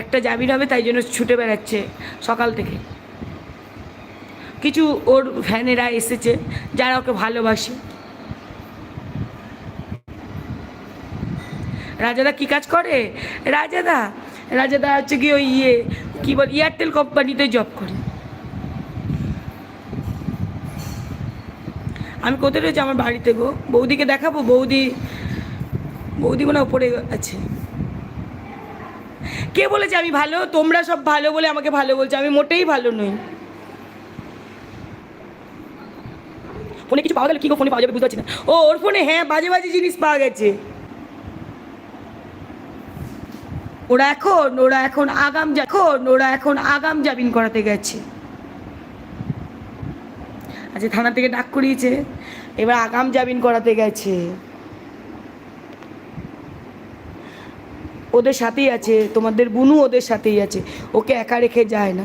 একটা জামিন হবে, তাই জন্য ছুটে বেড়াচ্ছে সকাল থেকে। কিছু ওর ফ্যানেরা এসেছে, যারা ওকে ভালোবাসে। রাজাদা কি কাজ করে? রাজাদা রাজাদা হচ্ছে কি ওই ইয়ে কী বল, এয়ারটেল কোম্পানিতে জব করে। আমি কোথায় রয়েছি? আমার বাড়িতে গো। বৌদিকে দেখাবো? বৌদি বৌদি মনে ওপরে আছে। কে বলেছে আমি ভালো? তোমরা সব ভালো বলে আমাকে ভালো বলছো। আমি মোটেই ভালো নই। ফোনে কিছু পাওয়া গেল? কি ফোনে পাওয়া যাবে বুঝতে পারছি না। ও, ওর ফোনে হ্যাঁ বাজে বাজে জিনিস পাওয়া গেছে। ওরা এখন ওরা এখন আগাম এখন, ওরা এখন আগাম জামিন করাতে গেছে। আচ্ছা থানা থেকে ডাক করিয়েছে। এবার আগাম জামিন করাতে গেছে। ওদের সাথেই আছে তোমাদের বুনু ওদের সাথেই আছে ওকে একা রেখে যায় না।